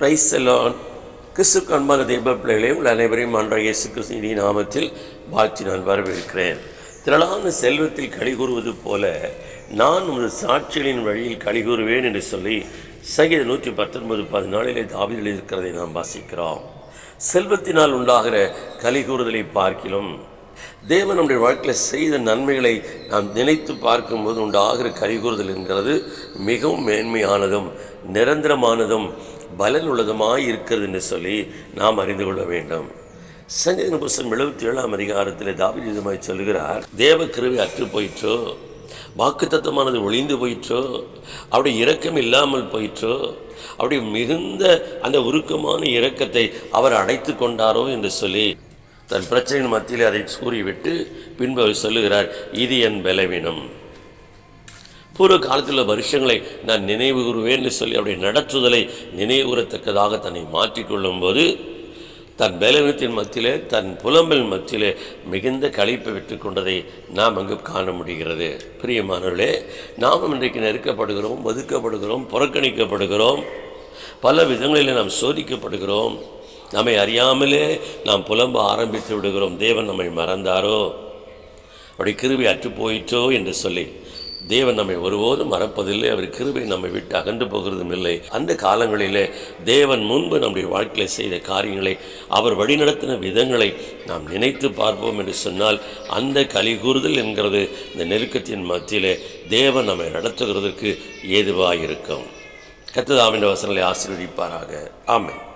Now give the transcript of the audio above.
Price எல்லாம் கிறிஸ்துக்கு அன்பான தெய்வ பிள்ளைகளே உள்ள அனைவரையும் அன்றைய இயேசு கிறிஸ்து நாமத்தில் வாழ்த்தி நான் வரவேற்கிறேன். திரளான செல்வத்தில் களி கூறுவது போல நான் உமது சாட்சிகளின் வழியில் களி கூறுவேன் என்று சொல்லி சங்கீத நூற்றி பத்தொன்பது பதினாலிலே தாவிதில் இருக்கிறதை நாம் வாசிக்கிறோம். செல்வத்தினால் உண்டாகிற களி கூறுதலை பார்க்கிலும் தேவன் நம்முடைய வாழ்க்கையில் செய்த நன்மைகளை நாம் நினைத்து பார்க்கும்போது உண்டாகிற கரிகூறுதல் என்கிறது மிகவும் மேன்மையானதும் நிரந்தரமானதும் பலன் உள்ளதுமாய் இருக்கிறது என்று சொல்லி நாம் அறிந்து கொள்ள வேண்டும். சங்கீத புஸ்தகம் எழுபத்தி ஏழாம் அதிகாரத்தில் தாவிதமாய் சொல்கிறார் தேவ கிருவி அற்று போயிற்றோ வாக்கு தத்துவமானது ஒளிந்து போயிற்றோ அப்படி இரக்கம் இல்லாமல் போயிற்றோ அப்படி மிகுந்த அந்த உருக்கமான இரக்கத்தை அவர் அடைத்து கொண்டாரோ என்று சொல்லி தன் பிரச்சனையின் மத்தியில் அதை கூறிவிட்டு பின்பு அவர் சொல்லுகிறார் இது என் பலவீனம். பூர்வ காலத்தில் உள்ள வருஷங்களை நான் நினைவு கூறுவேன் சொல்லி அவருடைய நடத்துதலை நினைவுகூறத்தக்கதாக தன்னை மாற்றிக்கொள்ளும்போது தன் பலவீனத்தின் மத்தியிலே தன் புலம்பின் மத்தியிலே மிகுந்த கழிப்பை விட்டு கொண்டதை நாம் அங்கு காண முடிகிறது. பிரியமானவர்களே நாம் இன்றைக்கு நெருக்கப்படுகிறோம் ஒதுக்கப்படுகிறோம் புறக்கணிக்கப்படுகிறோம். பல விதங்களில் நாம் சோதிக்கப்படுகிறோம். நம்மை அறியாமலே நாம் புலம்ப ஆரம்பித்து விடுகிறோம். தேவன் நம்மை மறந்தாரோ? அப்படி கிருபை அற்று போயிற்றோ என்று சொல்லி தேவன் நம்மை ஒருபோதும் மறப்பதில்லை. அவர் கிருபை நம்மை விட்டு அகன்று போகிறதும் இல்லை. அந்த காலங்களிலே தேவன் முன்பு நம்முடைய வாழ்க்கையில் செய்த காரியங்களை அவர் வழிநடத்தின விதங்களை நாம் நினைத்து பார்ப்போம் என்று சொன்னால் அந்த கலிகூறுதல் என்கிறது. இந்த நெருக்கத்தின் மத்தியிலே தேவன் நம்மை நடத்துகிறதற்கு ஏதுவாக இருக்கும் கத்ததாமின் வசனங்களை ஆசீர்வதிப்பாராக. ஆமென்.